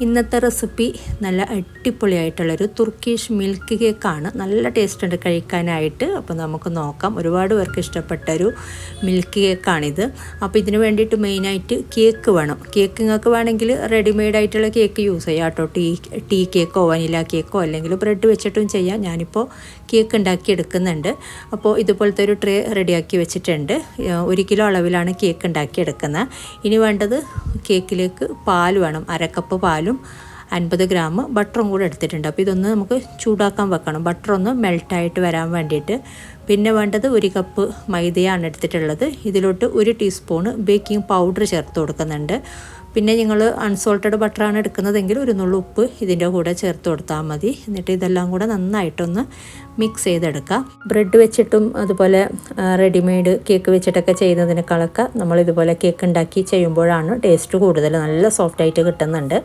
ഇന്നത്തെ റെസിപ്പി നല്ല അടിപൊളിയായിട്ടുള്ളൊരു Turkish milk കേക്കാണ് നല്ല ടേസ്റ്റ് ഉണ്ട് കഴിക്കാനായിട്ട്. അപ്പോൾ നമുക്ക് നോക്കാം. ഒരുപാട് പേർക്ക് ഇഷ്ടപ്പെട്ട ഒരു മിൽക്ക് കേക്കാണിത് അപ്പോൾ ഇതിന് വേണ്ടിയിട്ട് മെയിനായിട്ട് കേക്ക് വേണം. കേക്ക് നിങ്ങൾക്ക് വേണമെങ്കിൽ റെഡിമെയ്ഡ് ആയിട്ടുള്ള കേക്ക് യൂസ് ചെയ്യാം. കേട്ടോ. ടീ ടീ കേക്കോ വനില കേക്കോ അല്ലെങ്കിൽ ബ്രെഡ് വെച്ചിട്ടും ചെയ്യാം. ഞാനിപ്പോൾ കേക്ക് ഉണ്ടാക്കി എടുക്കുന്നുണ്ട് അപ്പോൾ ഇതുപോലത്തെ ഒരു ട്രേ റെഡിയാക്കി വെച്ചിട്ടുണ്ട്. ഒരു കിലോ അളവിലാണ് കേക്ക് ഉണ്ടാക്കി എടുക്കുന്നത് ഇനി വേണ്ടത് കേക്കിലേക്ക് പാൽ വേണം. അരക്കപ്പ് പാലും അൻപത് ഗ്രാം ബട്ടറും കൂടെ എടുത്തിട്ടുണ്ട്. അപ്പോൾ ഇതൊന്ന് നമുക്ക് ചൂടാക്കാൻ വെക്കണം. ബട്ടറൊന്ന് മെൽട്ടായിട്ട് വരാൻ വേണ്ടിയിട്ട്. പിന്നെ വേണ്ടത് ഒരു കപ്പ് മൈദയാണ് എടുത്തിട്ടുള്ളത്. ഇതിലോട്ട് ഒരു ടീസ്പൂണ് ബേക്കിംഗ് പൗഡർ ചേർത്ത് കൊടുക്കുന്നുണ്ട്. പിന്നെ നിങ്ങൾ അൺസോൾട്ടഡ് ബട്ടറാണ് എടുക്കുന്നതെങ്കിൽ ഒരു നുള്ളു ഉപ്പ് ഇതിന്റെ കൂടെ ചേർത്ത് കൊടുത്താൽ മതി. എന്നിട്ട് ഇതെല്ലാം കൂടെ നന്നായിട്ടൊന്ന് മിക്സ് ചെയ്തെടുക്കാം. ബ്രെഡ് വെച്ചിട്ടും അതുപോലെ റെഡിമെയ്ഡ് കേക്ക് വെച്ചിട്ടൊക്കെ ചെയ്യുന്നതിനേക്കാളൊക്കെ നമ്മൾ ഇതുപോലെ കേക്ക് ഉണ്ടാക്കി ചെയ്യുമ്പോഴാണ് ടേസ്റ്റ് കൂടുതൽ നല്ല സോഫ്റ്റായിട്ട് കിട്ടുന്നുണ്ട്.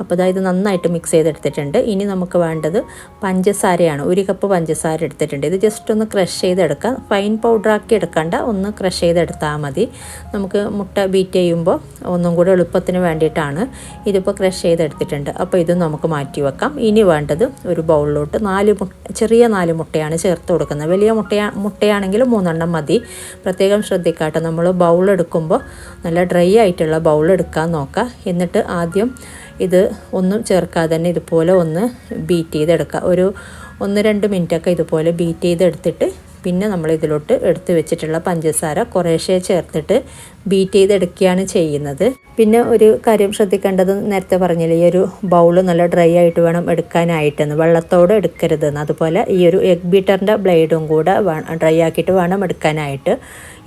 അപ്പോൾ അതായത് നന്നായിട്ട് മിക്സ് ചെയ്തെടുത്തിട്ടുണ്ട്. ഇനി നമുക്ക് വേണ്ടത് പഞ്ചസാരയാണ്. ഒരു കപ്പ് പഞ്ചസാര എടുത്തിട്ടുണ്ട്. ഇത് ജസ്റ്റ് ഒന്ന് ക്രഷ് ചെയ്തെടുക്കുക ഫൈൻ പൗഡറാക്കി എടുക്കണ്ട. ഒന്ന് ക്രഷ് ചെയ്തെടുത്താൽ മതി. നമുക്ക് മുട്ട ബീറ്റ് ചെയ്യുമ്പോൾ ഒന്നും കൂടെ എളുപ്പത്തിന് വേണ്ടിയിട്ടാണ് ഇതിപ്പോൾ ക്രഷ് ചെയ്തെടുത്തിട്ടുണ്ട്. അപ്പോൾ ഇത് നമുക്ക് മാറ്റി വെക്കാം. ഇനി വേണ്ടത് ഒരു ബൗളിലോട്ട് നാല് ചെറിയ നാല് മുട്ടയാണ് ചേർത്ത് കൊടുക്കുന്നത്. വലിയ മുട്ടയാ മുട്ടയാണെങ്കിൽ മൂന്നെണ്ണം മതി. പ്രത്യേകം ശ്രദ്ധിക്കാട്ടെ. നമ്മൾ ബൗൾ എടുക്കുമ്പോൾ നല്ല ഡ്രൈ ആയിട്ടുള്ള ബൗൾ എടുക്കാൻ നോക്കുക എന്നിട്ട് ആദ്യം ഇത് ഒന്നും ചേർക്കാതെ തന്നെ ഇതുപോലെ ഒന്ന് ബീറ്റ് ചെയ്തെടുക്കുക ഒരു ഒന്ന് രണ്ട് മിനിറ്റൊക്കെ ഇതുപോലെ ബീറ്റ് ചെയ്തെടുത്തിട്ട് പിന്നെ നമ്മൾ ഇതിലോട്ട് എടുത്തു വെച്ചിട്ടുള്ള പഞ്ചസാര കുറേശ്ശെ ചേർത്തിട്ട് ബീറ്റ് ചെയ്തെടുക്കുകയാണ് ചെയ്യുന്നത്. പിന്നെ ഒരു കാര്യം ശ്രദ്ധിക്കേണ്ടത് നേരത്തെ പറഞ്ഞില്ലേ ഈ ഒരു ബൗൾ നല്ല ഡ്രൈ ആയിട്ട് വേണം എടുക്കാനായിട്ടെന്ന്. വെള്ളത്തോടെ എടുക്കരുതെന്ന്. അതുപോലെ ഈ ഒരു എഗ് ബീറ്ററിന്റെ ബ്ലേഡും കൂടെ ഡ്രൈ ആക്കിയിട്ട് വേണം എടുക്കാനായിട്ട്.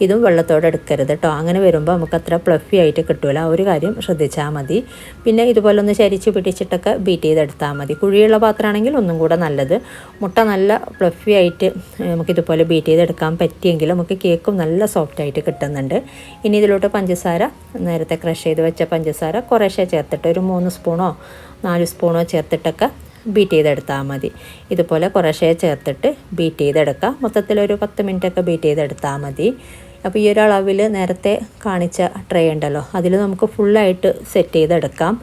ഇതും വെള്ളത്തോടെ എടുക്കരുത് കേട്ടോ അങ്ങനെ വരുമ്പോൾ നമുക്ക് അത്ര പ്ലഫി ആയിട്ട് കിട്ടില്ല ആ ഒരു കാര്യം ശ്രദ്ധിച്ചാൽ മതി. പിന്നെ ഇതുപോലെ ഒന്ന് ചരിച്ച് പിടിച്ചിട്ടൊക്കെ ബീറ്റ് ചെയ്തെടുത്താൽ മതി. കുഴിയുള്ള പാത്രമാണെങ്കിൽ ഒന്നും കൂടെ നല്ലത്. മുട്ട നല്ല പ്ലഫി ആയിട്ട് നമുക്കിതുപോലെ ബീറ്റ് ചെയ്തെടുക്കാൻ പറ്റിയെങ്കിൽ നമുക്ക് കേക്കും നല്ല സോഫ്റ്റ് ആയിട്ട് കിട്ടുന്നുണ്ട്. ഇനി ഇതിലോട്ട് പഞ്ചസാര നേരത്തെ ക്രഷ് ചെയ്ത് വെച്ച പഞ്ചസാര കുറേശ്ശെ ചേർത്തിട്ട് ഒരു മൂന്ന് സ്പൂണോ നാല് സ്പൂണോ ചേർത്തിട്ടൊക്കെ ബീറ്റ് ചെയ്തെടുത്താൽ മതി. ഇതുപോലെ കുറേശ്ശേ ചേർത്തിട്ട് ബീറ്റ് ചെയ്തെടുക്കാം. മൊത്തത്തിലൊരു പത്ത് മിനിറ്റൊക്കെ ബീറ്റ് ചെയ്തെടുത്താൽ മതി. അപ്പോൾ ഈ ഒരു അളവിൽ നേരത്തെ കാണിച്ച ട്രേ ഉണ്ടല്ലോ. അതിൽ നമുക്ക് ഫുള്ളായിട്ട് സെറ്റ് ചെയ്തെടുക്കാം.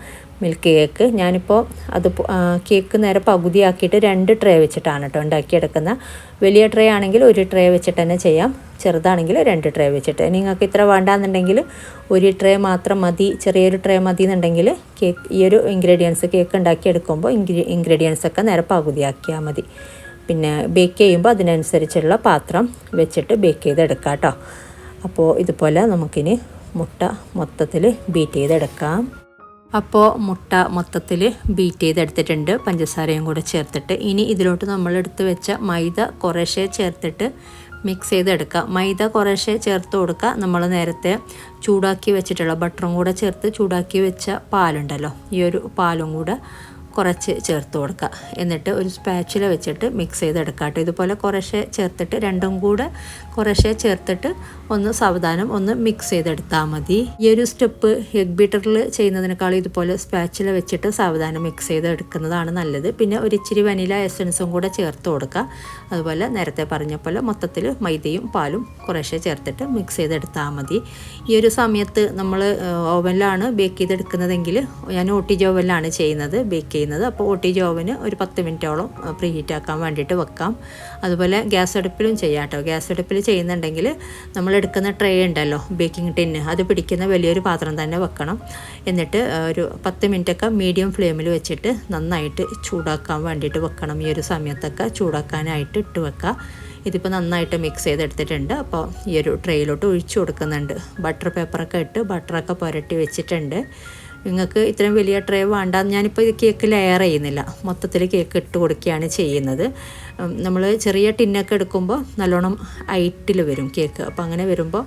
മിൽക്ക് കേക്ക് ഞാനിപ്പോൾ അത് കേക്ക് നേരെ പകുതിയാക്കിയിട്ട് രണ്ട് ട്രേ വെച്ചിട്ടാണ് കേട്ടോ ഉണ്ടാക്കിയെടുക്കുന്നത് വലിയ ട്രേ ആണെങ്കിൽ ഒരു ട്രേ വെച്ചിട്ട് തന്നെ ചെയ്യാം. ചെറുതാണെങ്കിൽ രണ്ട് ട്രേ വെച്ചിട്ട്. നിങ്ങൾക്ക് ഇത്ര വേണ്ടാന്നുണ്ടെങ്കിൽ ഒരു ട്രേ മാത്രം മതി. ചെറിയൊരു ട്രേ മതി എന്നുണ്ടെങ്കിൽ കേക്ക് ഈ ഒരു ഇൻഗ്രീഡിയൻസ് കേക്ക് ഉണ്ടാക്കിയെടുക്കുമ്പോൾ ഇൻഗ്രീ ഇൻഗ്രീഡിയൻസ് ഒക്കെ നേരെ പകുതിയാക്കിയാൽ മതി. പിന്നെ ബേക്ക് ചെയ്യുമ്പോൾ അതിനനുസരിച്ചുള്ള പാത്രം വെച്ചിട്ട് ബേക്ക് ചെയ്തെടുക്കാം കേട്ടോ അപ്പോൾ ഇതുപോലെ നമുക്കിനി മുട്ട മൊത്തത്തിൽ ബീറ്റ് ചെയ്തെടുക്കാം. അപ്പോൾ മുട്ട മൊത്തത്തിൽ ബീറ്റ് ചെയ്തെടുത്തിട്ടുണ്ട്. പഞ്ചസാരയും കൂടെ ചേർത്തിട്ട്. ഇനി ഇതിലോട്ട് നമ്മൾ എടുത്ത് വെച്ച മൈദ കുറേശ്ശെ ചേർത്തിട്ട് മിക്സ് ചെയ്തെടുക്കുക മൈദ കുറേശ്ശെ ചേർത്ത് കൊടുക്കുക. നമ്മൾ നേരത്തെ ചൂടാക്കി വെച്ചിട്ടുള്ള ബട്ടറും കൂടെ ചേർത്ത് ചൂടാക്കി വെച്ച പാലുണ്ടല്ലോ. ഈ ഒരു പാലും കൂടെ കുറച്ച് ചേർത്ത് കൊടുക്കുക. എന്നിട്ട് ഒരു സ്പാച്ചില വെച്ചിട്ട് മിക്സ് ചെയ്തെടുക്കുക കേട്ടോ. ഇതുപോലെ കുറേശ്ശെ ചേർത്തിട്ട് രണ്ടും കൂടെ കുറേശ്ശെ ചേർത്തിട്ട് ഒന്ന് സാവധാനം ഒന്ന് മിക്സ് ചെയ്തെടുത്താൽ മതി. ഈ ഒരു സ്റ്റെപ്പ് എഗ് ബീറ്ററിൽ ചെയ്യുന്നതിനേക്കാൾ ഇതുപോലെ സ്പാച്ചില വെച്ചിട്ട് സാവധാനം മിക്സ് ചെയ്തെടുക്കുന്നതാണ് നല്ലത്. പിന്നെ ഒരു ഇച്ചിരി വനില എസൻസും കൂടെ ചേർത്ത് കൊടുക്കുക. അതുപോലെ നേരത്തെ പറഞ്ഞ പോലെ മൊത്തത്തിൽ മൈദയും പാലും കുറേശ്ശെ ചേർത്തിട്ട് മിക്സ് ചെയ്തെടുത്താൽ മതി. ഈ ഒരു സമയത്ത് നമ്മൾ ഓവനിലാണ് ബേക്ക് ചെയ്തെടുക്കുന്നതെങ്കിൽ ഞാൻ ഓട്ടിജ് ടി ഓവനിലാണ് ചെയ്യുന്നത്. ബേക്ക് ചെയ്യുന്നത് അപ്പോൾ ഒ ജോവിന് ഒരു പത്ത് മിനിറ്റോളം പ്രീ ഹീറ്റ് ആക്കാൻ വേണ്ടിയിട്ട് വെക്കാം. അതുപോലെ ഗ്യാസ് അടുപ്പിലും ചെയ്യാം കേട്ടോ. ഗ്യാസ് അടുപ്പിൽ ചെയ്യുന്നുണ്ടെങ്കിൽ നമ്മൾ എടുക്കുന്ന ട്രേ ഉണ്ടല്ലോ ബേക്കിംഗ് ടിന്ന് അത് പിടിക്കുന്ന വലിയൊരു പാത്രം തന്നെ വെക്കണം. എന്നിട്ട് ഒരു പത്ത് മിനിറ്റൊക്കെ മീഡിയം ഫ്ലെയിമിൽ വെച്ചിട്ട് നന്നായിട്ട് ചൂടാക്കാൻ വേണ്ടിയിട്ട് വെക്കണം. ഈ ഒരു സമയത്തൊക്കെ ചൂടാക്കാനായിട്ട് ഇട്ട് വെക്കുക ഇതിപ്പോൾ നന്നായിട്ട് മിക്സ് ചെയ്തെടുത്തിട്ടുണ്ട്. അപ്പോൾ ഈ ഒരു ട്രേയിലോട്ട് ഒഴിച്ചു കൊടുക്കുന്നുണ്ട്. ബട്ടർ പേപ്പറൊക്കെ ഇട്ട് ബട്ടറൊക്കെ പുരട്ടി വെച്ചിട്ടുണ്ട്. നിങ്ങൾക്ക് ഇത്രയും വലിയ ട്രേ വേണ്ട ഞാനിപ്പോൾ ഇത് കേക്ക് ലെയർ ചെയ്യുന്നില്ല. മൊത്തത്തിൽ കേക്ക് ഇട്ട് കൊടുക്കുകയാണ് ചെയ്യുന്നത്. നമ്മൾ ചെറിയ ടിന്നൊക്കെ എടുക്കുമ്പോൾ നല്ലോണം ഹൈറ്റിൽ വരും കേക്ക്. അപ്പോൾ അങ്ങനെ വരുമ്പോൾ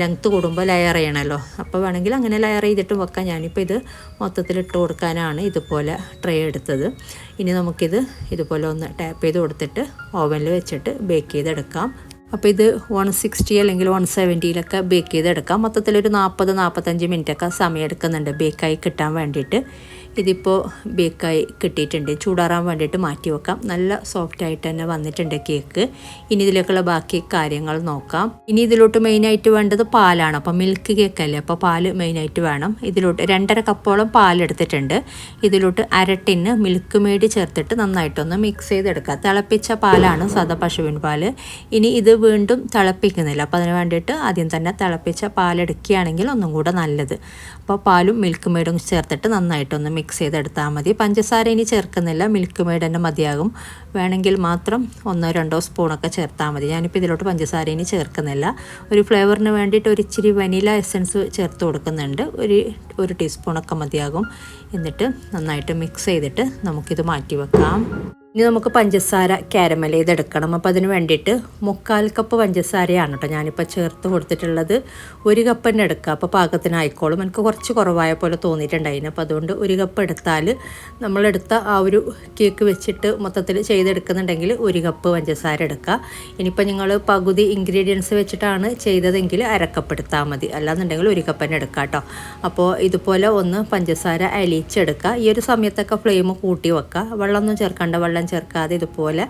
ലെങ്ത്ത് കൂടുമ്പോൾ ലെയർ ചെയ്യണമല്ലോ അപ്പോൾ വേണമെങ്കിൽ അങ്ങനെ ലെയർ ചെയ്തിട്ട് വെക്കാം. ഞാനിപ്പോൾ ഇത് മൊത്തത്തിൽ ഇട്ട് കൊടുക്കാനാണ് ഇതുപോലെ ട്രേ എടുത്തത്. ഇനി നമുക്കിത് ഇതുപോലെ ഒന്ന് ടാപ്പ് ചെയ്ത് കൊടുത്തിട്ട് ഓവനിൽ വെച്ചിട്ട് ബേക്ക് ചെയ്തെടുക്കാം. അപ്പോൾ ഇത് വൺ സിക്സ്റ്റി അല്ലെങ്കിൽ വൺ സെവന്റിയിലൊക്കെ ബേക്ക് ചെയ്തെടുക്കാം. മൊത്തത്തിലൊരു നാൽപ്പത് നാൽപ്പത്തഞ്ച് മിനിറ്റൊക്കെ സമയം എടുക്കുന്നുണ്ട് ബേക്കായി കിട്ടാൻ വേണ്ടിയിട്ട്. ഇതിപ്പോൾ ബേക്കായി കിട്ടിയിട്ടുണ്ട്. ചൂടാറാൻ വേണ്ടിയിട്ട് മാറ്റി വെക്കാം. നല്ല സോഫ്റ്റ് ആയിട്ട് തന്നെ വന്നിട്ടുണ്ട് കേക്ക് ഇനി ഇതിലേക്കുള്ള ബാക്കി കാര്യങ്ങൾ നോക്കാം. ഇനി ഇതിലോട്ട് മെയിനായിട്ട് വേണ്ടത് പാലാണ്. അപ്പോൾ മിൽക്ക് കേക്ക് അല്ലേ? അപ്പോൾ പാൽ മെയിനായിട്ട് വേണം. ഇതിലോട്ട് രണ്ടര കപ്പോളം പാലെടുത്തിട്ടുണ്ട് ഇതിലോട്ട് അര ടിന്ന് മിൽക്ക് മേടി ചേർത്തിട്ട് നന്നായിട്ടൊന്ന് മിക്സ് ചെയ്തെടുക്കുക തിളപ്പിച്ച പാലാണ് സാധാ പശുവിൻ പാൽ ഇനി ഇത് വീണ്ടും തിളപ്പിക്കുന്നില്ല. അപ്പോൾ അതിന് വേണ്ടിയിട്ട് ആദ്യം തന്നെ തിളപ്പിച്ച പാലെടുക്കുകയാണെങ്കിൽ ഒന്നും കൂടെ നല്ലത്. അപ്പോൾ പാലും മിൽക്ക് മേടും ചേർത്തിട്ട് നന്നായിട്ടൊന്ന് മിക്സ് ചെയ്തെടുത്താൽ മതി. പഞ്ചസാര ഇനി ചേർക്കുന്നില്ല. മിൽക്ക് മെയ്ഡ് തന്നെ മതിയാകും. വേണമെങ്കിൽ മാത്രം ഒന്നോ രണ്ടോ സ്പൂണൊക്കെ ചേർത്താൽ മതി. ഞാനിപ്പോൾ ഇതിലോട്ട് പഞ്ചസാര ഇനി ചേർക്കുന്നില്ല. ഒരു ഫ്ലേവറിന് വേണ്ടിയിട്ട് ഒരു ഇച്ചിരി വനില എസൻസ് ചേർത്ത് കൊടുക്കുന്നുണ്ട്. ഒരു ഒരു ടീസ്പൂണൊക്കെ മതിയാകും. എന്നിട്ട് നന്നായിട്ട് മിക്സ് ചെയ്തിട്ട് നമുക്കിത് മാറ്റി വെക്കാം. ഇനി നമുക്ക് പഞ്ചസാര കാരമൽ ചെയ്തെടുക്കണം. അപ്പോൾ അതിന് വേണ്ടിയിട്ട് മുക്കാൽ കപ്പ് പഞ്ചസാരയാണ് കേട്ടോ ഞാനിപ്പോൾ ചേർത്ത് കൊടുത്തിട്ടുള്ളത്. ഒരു കപ്പ് തന്നെ എടുക്കുക അപ്പോൾ പാകത്തിനായിക്കോളും. എനിക്ക് കുറച്ച് കുറവായ പോലെ തോന്നിയിട്ടുണ്ടായിരുന്നു അപ്പോൾ അതുകൊണ്ട് ഒരു കപ്പ് എടുത്താൽ നമ്മളെടുത്ത ആ ഒരു കേക്ക് വെച്ചിട്ട് മൊത്തത്തിൽ ചെയ്തെടുക്കുന്നുണ്ടെങ്കിൽ ഒരു കപ്പ് പഞ്ചസാര എടുക്കുക ഇനിയിപ്പോൾ നിങ്ങൾ പകുതി ഇൻഗ്രീഡിയൻസ് വെച്ചിട്ടാണ് ചെയ്തതെങ്കിൽ അരക്കപ്പ് എടുത്താൽ മതി. അല്ലാന്നുണ്ടെങ്കിൽ ഒരു കപ്പ് തന്നെ എടുക്കുക കേട്ടോ അപ്പോൾ ഇതുപോലെ ഒന്ന് പഞ്ചസാര അലിയിച്ചെടുക്കുക ഈ ഒരു സമയത്തൊക്കെ ഫ്ലെയിം കൂട്ടി വെക്കുക വെള്ളമൊന്നും ചേർക്കേണ്ട. വെള്ളം ചേർക്കാതെ ഇതുപോലെ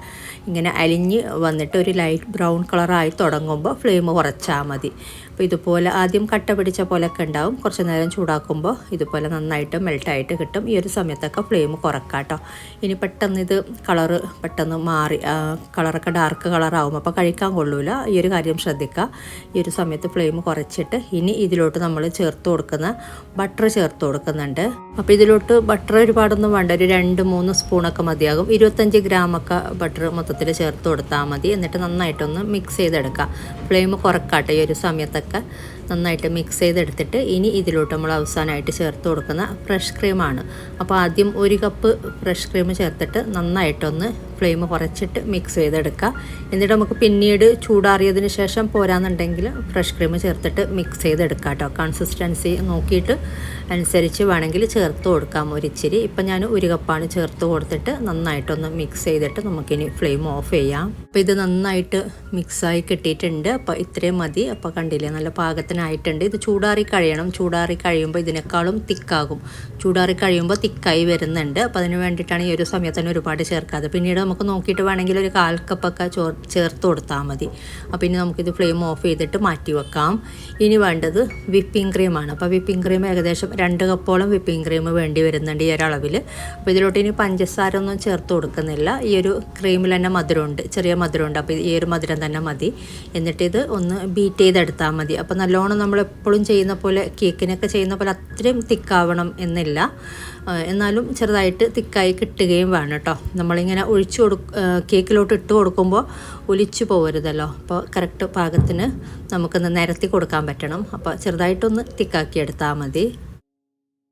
ഇങ്ങനെ അലിഞ്ഞ് വന്നിട്ട് ഒരു ലൈറ്റ് ബ്രൗൺ കളറായി തുടങ്ങുമ്പോൾ ഫ്ലെയിം കുറച്ചാൽ മതി. അപ്പോൾ ഇതുപോലെ ആദ്യം കട്ട പിടിച്ച പോലെയൊക്കെ ഉണ്ടാവും. കുറച്ച് നേരം ചൂടാക്കുമ്പോൾ ഇതുപോലെ നന്നായിട്ട് മെൽട്ടായിട്ട് കിട്ടും. ഈ ഒരു സമയത്തൊക്കെ ഫ്ലെയിം കുറക്കാം കേട്ടോ ഇനി പെട്ടെന്ന് ഇത് കളറ് പെട്ടെന്ന് മാറി കളറൊക്കെ ഡാർക്ക് കളറാവും അപ്പോൾ കഴിക്കാൻ കൊള്ളൂല. ഈ ഒരു കാര്യം ശ്രദ്ധിക്കുക. ഈ ഒരു സമയത്ത് ഫ്ലെയിം കുറച്ചിട്ട് ഇനി ഇതിലോട്ട് നമ്മൾ ചേർത്ത് കൊടുക്കുന്ന ബട്ടർ ചേർത്ത് കൊടുക്കുന്നുണ്ട്. അപ്പോൾ ഇതിലോട്ട് ബട്ടർ ഒരുപാടൊന്നും വേണ്ട. ഒരു രണ്ട് മൂന്ന് സ്പൂണൊക്കെ മതിയാകും. ഇരുപത്തഞ്ച് ഗ്രാമൊക്കെ ബട്ടർ മൊത്തത്തിൽ ചേർത്ത് കൊടുത്താൽ മതി. എന്നിട്ട് നന്നായിട്ടൊന്ന് മിക്സ് ചെയ്തെടുക്കുക. ഫ്ലെയിം കുറക്കാട്ടെ ഈ ഒരു സമയത്തൊക്കെ. നന്നായിട്ട് മിക്സ് ചെയ്തെടുത്തിട്ട് ഇനി ഇതിലോട്ട് നമ്മൾ അവസാനമായിട്ട് ചേർത്ത് കൊടുക്കുന്ന ഫ്രഷ് ക്രീമാണ് അപ്പോൾ ആദ്യം ഒരു കപ്പ് ഫ്രഷ് ക്രീം ചേർത്തിട്ട് നന്നായിട്ടൊന്ന് ഫ്ലെയിം കുറച്ചിട്ട് മിക്സ് ചെയ്തെടുക്കുക. എന്നിട്ട് നമുക്ക് പിന്നീട് ചൂടാറിയതിന് ശേഷം പോരാന്നുണ്ടെങ്കിൽ ഫ്രഷ് ക്രീം ചേർത്തിട്ട് മിക്സ് ചെയ്തെടുക്കുക കേട്ടോ. കൺസിസ്റ്റൻസി നോക്കിയിട്ട് അനുസരിച്ച് വേണമെങ്കിൽ ചേർത്ത് കൊടുക്കാം ഒരിച്ചിരി. ഇപ്പം ഞാൻ ഒരു കപ്പാണ് ചേർത്ത് കൊടുത്തിട്ട് നന്നായിട്ടൊന്ന് മിക്സ് ചെയ്തിട്ട് നമുക്കിനി ഫ്ലെയിം ഓഫ് ചെയ്യാം. അപ്പോൾ ഇത് നന്നായിട്ട് മിക്സായി കിട്ടിയിട്ടുണ്ട്. അപ്പോൾ ഇത്രയും മതി. അപ്പോൾ കണ്ടില്ലേ നല്ല പാകത്തിനായിട്ടുണ്ട്. ഇത് ചൂടാറി കഴിയണം. ചൂടാറി കഴിയുമ്പോൾ ഇതിനേക്കാളും തിക്കാകും. ചൂടാറി കഴിയുമ്പോൾ തിക്കായി വരുന്നുണ്ട്. അപ്പോൾ അതിന് വേണ്ടിയിട്ടാണ് ഈ ഒരു സമയത്ത് തന്നെ ഒരുപാട് ചേർക്കാതെ പിന്നീട് നമുക്ക് നോക്കിയിട്ട് വേണമെങ്കിൽ ഒരു കാൽ കപ്പൊക്കെ ചോ ചേർത്ത് കൊടുത്താൽ മതി. അപ്പോൾ ഇനി നമുക്കിത് ഫ്ലെയിം ഓഫ് ചെയ്തിട്ട് മാറ്റി വെക്കാം. ഇനി വേണ്ടത് വിപ്പിംഗ് ക്രീമാണ് അപ്പോൾ വിപ്പിംഗ് ക്രീം ഏകദേശം രണ്ട് കപ്പോളം വിപ്പിംഗ് ക്രീം വേണ്ടി വരുന്നുണ്ട് ഈ ഒരളവിൽ അപ്പോൾ ഇതിലോട്ട് ഇനി പഞ്ചസാര ഒന്നും ചേർത്ത് കൊടുക്കുന്നില്ല. ഈ ഒരു ക്രീമിൽ തന്നെ മധുരമുണ്ട്. ചെറിയ മധുരമുണ്ട്. അപ്പോൾ ഈ ഒരു മധുരം തന്നെ മതി. എന്നിട്ട് ഇത് ഒന്ന് ബീറ്റ് ചെയ്തെടുത്താൽ മതി. അപ്പോൾ നല്ലോണം നമ്മൾ എപ്പോഴും ചെയ്യുന്ന പോലെ കേക്കിനൊക്കെ ചെയ്യുന്ന പോലെ അത്രയും തിക്കാവണം എന്നില്ല. എന്നാലും ചെറുതായിട്ട് തിക്കായി കിട്ടുകയും വേണം കേട്ടോ. നമ്മളിങ്ങനെ ഒഴിച്ചു കൊടു കേക്കിലോട്ട് ഇട്ട് കൊടുക്കുമ്പോൾ ഒലിച്ചു പോകരുതല്ലോ അപ്പോൾ കറക്റ്റ് പാകത്തിന് നമുക്കൊന്ന് നിരത്തി കൊടുക്കാൻ പറ്റണം. അപ്പോൾ ചെറുതായിട്ടൊന്ന് തിക്കാക്കി എടുത്താൽ മതി.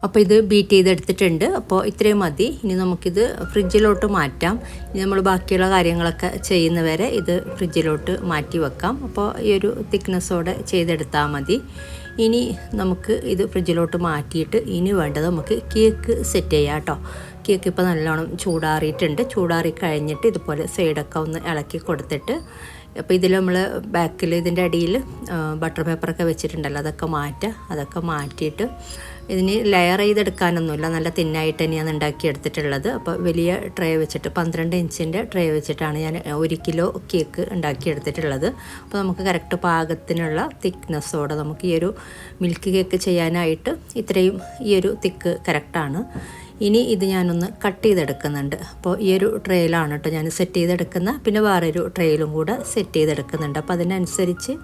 അപ്പോൾ ഇത് ബീറ്റ് ചെയ്തെടുത്തിട്ടുണ്ട്. അപ്പോൾ ഇത്രയും മതി. ഇനി നമുക്കിത് ഫ്രിഡ്ജിലോട്ട് മാറ്റാം. ഇനി നമ്മൾ ബാക്കിയുള്ള കാര്യങ്ങളൊക്കെ ചെയ്യുന്നവരെ ഇത് ഫ്രിഡ്ജിലോട്ട് മാറ്റി വെക്കാം. അപ്പോൾ ഈ ഒരു തിക്നെസ്സോടെ ചെയ്തെടുത്താൽ മതി. ഇനി നമുക്ക് ഇത് ഫ്രിഡ്ജിലോട്ട് മാറ്റിയിട്ട് ഇനി വേണ്ടത് നമുക്ക് കേക്ക് സെറ്റ് ചെയ്യാം കേട്ടോ. കേക്ക് ഇപ്പോൾ നല്ലോണം ചൂടാറിയിട്ടുണ്ട്. ചൂടാറി കഴിഞ്ഞിട്ട് ഇതുപോലെ സൈഡൊക്കെ ഒന്ന് ഇളക്കി കൊടുത്തിട്ട് അപ്പോൾ ഇതിൽ നമ്മൾ ബാക്കിൽ ഇതിന്റെ അടിയിൽ ബട്ടർ പേപ്പറൊക്കെ വെച്ചിട്ടുണ്ടല്ലോ. അതൊക്കെ മാറ്റുക. അതൊക്കെ മാറ്റിയിട്ട് ഇതിന് ലെയർ ചെയ്തെടുക്കാനൊന്നുമില്ല. നല്ല തിന്നായിട്ട് തന്നെയാണ് ഉണ്ടാക്കിയെടുത്തിട്ടുള്ളത്. അപ്പോൾ വലിയ ട്രേ വെച്ചിട്ട് പന്ത്രണ്ട് ഇഞ്ചിന്റെ ട്രേ വെച്ചിട്ടാണ് ഞാൻ ഒരു കിലോ കേക്ക് ഉണ്ടാക്കിയെടുത്തിട്ടുള്ളത്. അപ്പോൾ നമുക്ക് കറക്റ്റ് പാകത്തിനുള്ള തിക്നെസ്സോടെ നമുക്ക് ഈ ഒരു മിൽക്ക് കേക്ക് ചെയ്യാനായിട്ട് ഇത്രയും ഈ ഒരു തിക്ക് കറക്റ്റാണ് ഇനി ഇത് ഞാനൊന്ന് കട്ട് ചെയ്തെടുക്കുന്നുണ്ട്. അപ്പോൾ ഈ ഒരു ട്രെയിലാണ് കേട്ടോ ഞാൻ സെറ്റ് ചെയ്തെടുക്കുന്ന പിന്നെ വേറൊരു ട്രെയിലും കൂടെ സെറ്റ് ചെയ്തെടുക്കുന്നുണ്ട്. അപ്പോൾ അതിനനുസരിച്ച്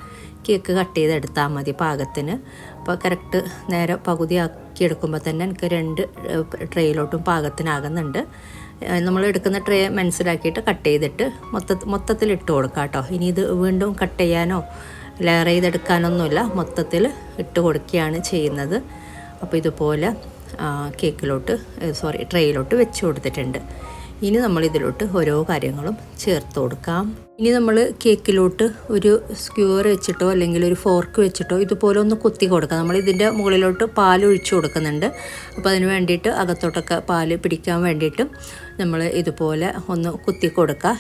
കേക്ക് കട്ട് ചെയ്തെടുത്താൽ മതി പാകത്തിന്. അപ്പോൾ കറക്റ്റ് നേരെ പകുതി ആക്കി എടുക്കുമ്പോൾ തന്നെ എനിക്ക് രണ്ട് ട്രെയിലോട്ടും പാകത്തിനാകുന്നുണ്ട്. നമ്മൾ എടുക്കുന്ന ട്രേ മനസ്സിലാക്കിയിട്ട് കട്ട് ചെയ്തിട്ട് മൊത്ത മൊത്തത്തിൽ ഇട്ട് കൊടുക്കാം കേട്ടോ ഇനി ഇത് വീണ്ടും കട്ട് ചെയ്യാനോ ലെയർ ചെയ്തെടുക്കാനൊന്നുമില്ല. മൊത്തത്തിൽ ഇട്ട് കൊടുക്കുകയാണ് ചെയ്യുന്നത്. അപ്പോൾ ഇതുപോലെ കേക്കിലോട്ട് സോറി ട്രേയിലോട്ട് വെച്ച് കൊടുത്തിട്ടുണ്ട്. ഇനി നമ്മൾ ഇതിലോട്ട് ഓരോ കാര്യങ്ങളും ചേർത്ത് കൊടുക്കാം. ഇനി നമ്മൾ കേക്കിലോട്ട് ഒരു സ്ക്യൂർ വെച്ചിട്ടോ അല്ലെങ്കിൽ ഒരു ഫോർക്ക് വെച്ചിട്ടോ ഇതുപോലെ ഒന്ന് കുത്തി കൊടുക്കാം. നമ്മൾ ഇതിന്റെ മുകളിലോട്ട് പാൽ ഒഴിച്ചു കൊടുക്കുന്നുണ്ട്. അപ്പോൾ അതിന് വേണ്ടിയിട്ട് അകത്തോട്ടൊക്കെ പാൽ പിടിക്കാൻ വേണ്ടിയിട്ട് നമ്മൾ ഇതുപോലെ ഒന്ന് കുത്തി കൊടുക്കുക.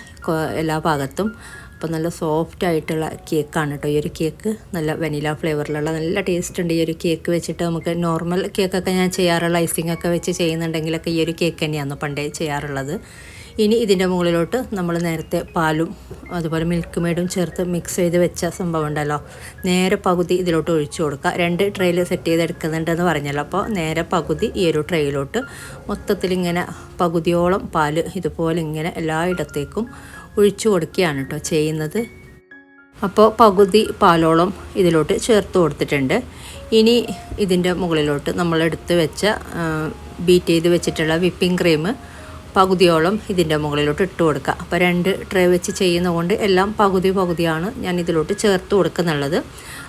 എല്ലാ ഭാഗത്തും. അപ്പോൾ നല്ല സോഫ്റ്റ് ആയിട്ടുള്ള കേക്കാണ് കേട്ടോ ഈ ഒരു കേക്ക് നല്ല വനില ഫ്ലേവറിലുള്ള നല്ല ടേസ്റ്റ് ഉണ്ട് ഈ ഒരു കേക്ക് വെച്ചിട്ട്. നമുക്ക് നോർമൽ കേക്കൊക്കെ ഞാൻ ചെയ്യാറുള്ള ഐസിംഗ് ഒക്കെ വെച്ച് ചെയ്യുന്നുണ്ടെങ്കിലൊക്കെ ഈ ഒരു കേക്ക് തന്നെയാണ് പണ്ടേ ചെയ്യാറുള്ളത്. ഇനി ഇതിന്റെ മുകളിലോട്ട് നമ്മൾ നേരത്തെ പാലും അതുപോലെ മിൽക്ക് മെയ്ഡും ചേർത്ത് മിക്സ് ചെയ്ത് വെച്ച സംഭവം ഉണ്ടല്ലോ. നേരെ പകുതി ഇതിലോട്ട് ഒഴിച്ചു കൊടുക്കുക. രണ്ട് ട്രെയിൽ സെറ്റ് ചെയ്തെടുക്കുന്നുണ്ടെന്ന് പറഞ്ഞല്ലോ. അപ്പോൾ നേരെ പകുതി ഈ ഒരു ട്രെയിലോട്ട് മൊത്തത്തിൽ ഇങ്ങനെ പകുതിയോളം പാൽ ഇതുപോലെ ഇങ്ങനെ എല്ലായിടത്തേക്കും ഒഴിച്ചു കൊടുക്കുകയാണ് കേട്ടോ ചെയ്യുന്നത്. അപ്പോൾ പകുതി പാലോളം ഇതിലോട്ട് ചേർത്ത് കൊടുത്തിട്ടുണ്ട്. ഇനി ഇതിന്റെ മുകളിലോട്ട് നമ്മൾ എടുത്ത് വെച്ച ബീറ്റ് ചെയ്ത് വെച്ചിട്ടുള്ള വിപ്പിംഗ് ക്രീം പകുതിയോളം ഇതിന്റെ മുകളിലോട്ട് ഇട്ട് കൊടുക്കുക. അപ്പോൾ രണ്ട് ട്രേ വെച്ച് ചെയ്യുന്നതുകൊണ്ട് എല്ലാം പകുതി പകുതിയാണ് ഞാൻ ഇതിലോട്ട് ചേർത്ത് കൊടുക്കുന്നുള്ളത്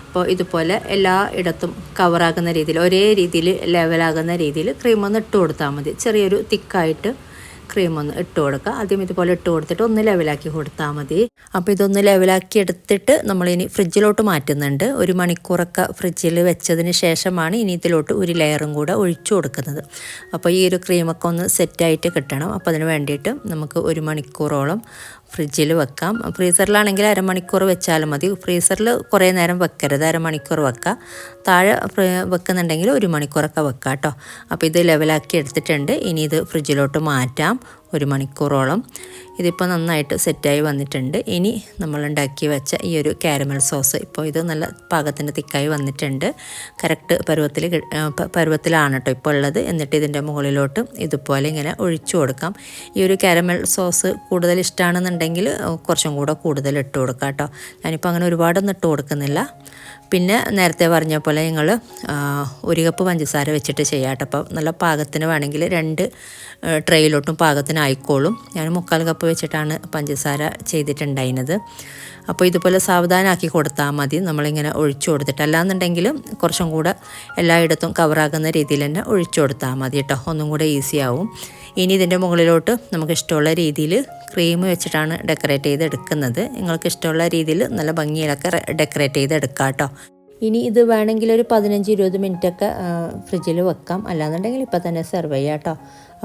അപ്പോൾ ഇതുപോലെ എല്ലാ ഇടത്തും കവറാകുന്ന രീതിയിൽ ഒരേ രീതിയിൽ ലെവലാകുന്ന രീതിയിൽ ക്രീം ഒന്ന് ഇട്ട് കൊടുത്താൽ മതി. ചെറിയൊരു തിക്കായിട്ട് ക്രീം ഒന്ന് ഇട്ട് കൊടുക്കുക. ആദ്യം ഇതുപോലെ ഇട്ട് കൊടുത്തിട്ട് ഒന്ന് ലെവലാക്കി കൊടുത്താൽ മതി. അപ്പോൾ ഇതൊന്ന് ലെവലാക്കി എടുത്തിട്ട് നമ്മളിനി ഫ്രിഡ്ജിലോട്ട് മാറ്റുന്നുണ്ട്. ഒരു മണിക്കൂറൊക്കെ ഫ്രിഡ്ജിൽ വെച്ചതിന് ശേഷമാണ് ഇനി ഇതിലോട്ട് ഒരു ലെയറും കൂടെ ഒഴിച്ചു കൊടുക്കുന്നത്. അപ്പോൾ ഈ ഒരു ക്രീമൊക്കെ ഒന്ന് സെറ്റായിട്ട് കിട്ടണം. അപ്പോൾ അതിന് വേണ്ടിയിട്ട് നമുക്ക് ഒരു മണിക്കൂറോളം ഫ്രിഡ്ജിൽ വെക്കാം. ഫ്രീസറിലാണെങ്കിൽ അരമണിക്കൂർ വെച്ചാലും മതി. ഫ്രീസറിൽ കുറേ നേരം വെക്കരുത്. അരമണിക്കൂർ വെക്കുക. താഴെ വെക്കുന്നുണ്ടെങ്കിൽ ഒരു മണിക്കൂറൊക്കെ വെക്കാം കേട്ടോ. അപ്പോൾ ഇത് ലെവലാക്കി എടുത്തിട്ടുണ്ട്. ഇനി ഇത് ഫ്രിഡ്ജിലോട്ട് മാറ്റാം. ഒരു മണിക്കൂറോളം ഇതിപ്പോൾ നന്നായിട്ട് സെറ്റായി വന്നിട്ടുണ്ട്. ഇനി നമ്മൾ ഉണ്ടാക്കി വെച്ച ഈ ഒരു കാരമൽ സോസ് ഇപ്പോൾ ഇത് നല്ല പാകത്തിന്റെ തിക്കായി വന്നിട്ടുണ്ട്. കറക്റ്റ് പരുവത്തിൽ പരുവത്തിലാണ് കേട്ടോ ഇപ്പോൾ ഉള്ളത്. എന്നിട്ട് ഇതിന്റെ മുകളിലോട്ട് ഇതുപോലെ ഇങ്ങനെ ഒഴിച്ചു കൊടുക്കാം. ഈ ഒരു കാരമൽ സോസ് കൂടുതൽ ഇഷ്ടമാണെന്നുണ്ടെങ്കിൽ കുറച്ചും കൂടെ കൂടുതൽ ഇട്ട് കൊടുക്കാം കേട്ടോ ഞാനിപ്പോൾ അങ്ങനെ ഒരുപാടൊന്നും ഇട്ട് കൊടുക്കുന്നില്ല. പിന്നെ നേരത്തെ പറഞ്ഞ പോലെ നിങ്ങൾ ഒരു കപ്പ് പഞ്ചസാര വെച്ചിട്ട് ചെയ്യാട്ടോ അപ്പോൾ നല്ല പാകത്തിന് വേണമെങ്കിൽ രണ്ട് ട്രെയിലോട്ടും പാകത്തിന് ആയിക്കോളും. ഞാൻ മുക്കാൽ കപ്പ് വെച്ചിട്ടാണ് പഞ്ചസാര ചെയ്തിട്ടുണ്ടായിരുന്നത്. അപ്പോൾ ഇതുപോലെ സാവധാനമാക്കി കൊടുത്താൽ മതി. നമ്മളിങ്ങനെ ഒഴിച്ചു കൊടുത്തിട്ട്. അല്ലാന്നുണ്ടെങ്കിൽ കുറച്ചും കൂടെ എല്ലായിടത്തും കവറാകുന്ന രീതിയിൽ തന്നെ ഒഴിച്ചു കൊടുത്താൽ മതി കേട്ടോ. ഒന്നും കൂടെ ഈസി ആവും. ഇനി ഇതിന്റെ മുകളിലോട്ട് നമുക്ക് ഇഷ്ടമുള്ള രീതിയിൽ ക്രീം വെച്ചിട്ടാണ് ഡെക്കറേറ്റ് ചെയ്ത് എടുക്കുന്നത് നിങ്ങൾക്ക് ഇഷ്ടമുള്ള രീതിയിൽ നല്ല ഭംഗിയിലൊക്കെ ഡെക്കറേറ്റ് ചെയ്ത് എടുക്കാം കേട്ടോ ഇനി ഇത് വേണമെങ്കിൽ ഒരു പതിനഞ്ച് ഇരുപത് മിനിറ്റൊക്കെ ഫ്രിഡ്ജിൽ വെക്കാം. അല്ലാന്നുണ്ടെങ്കിൽ ഇപ്പം തന്നെ സെർവ് ചെയ്യാം കേട്ടോ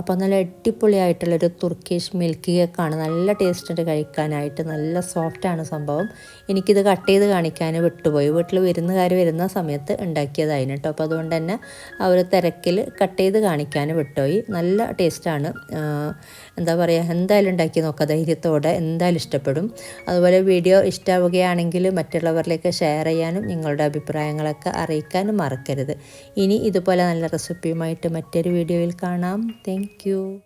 അപ്പോൾ നല്ല അടിപൊളിയായിട്ടുള്ളൊരു തുർക്കിഷ് മിൽക്ക് കേക്കാണ് നല്ല ടേസ്റ്റ് ഉണ്ട് കഴിക്കാനായിട്ട്. നല്ല സോഫ്റ്റാണ് സംഭവം. എനിക്കിത് കട്ട് ചെയ്ത് കാണിക്കാൻ വിട്ടുപോയി. വീട്ടിൽ വിരുന്നുകാർ വരുന്ന സമയത്ത് ഉണ്ടാക്കിയതായിരുന്നു കേട്ടോ അപ്പോൾ അതുകൊണ്ട് തന്നെ ആ ഒരു തിരക്കിൽ കട്ട് ചെയ്ത് കാണിക്കാൻ വിട്ടുപോയി. നല്ല ടേസ്റ്റാണ് എന്താ പറയുക എന്തായാലും ഉണ്ടാക്കി നോക്കുക ധൈര്യത്തോടെ എന്തായാലും ഇഷ്ടപ്പെടും. അതുപോലെ വീഡിയോ ഇഷ്ടമാവുകയാണെങ്കിൽ മറ്റുള്ളവരിലേക്ക് ഷെയർ ചെയ്യാനും നിങ്ങളുടെ അഭിപ്രായങ്ങളൊക്കെ അറിയിക്കാനും മറക്കരുത്. ഇനി ഇതുപോലെ നല്ല റെസിപ്പിയുമായിട്ട് മറ്റൊരു വീഡിയോയിൽ കാണാം. Thank Thank you.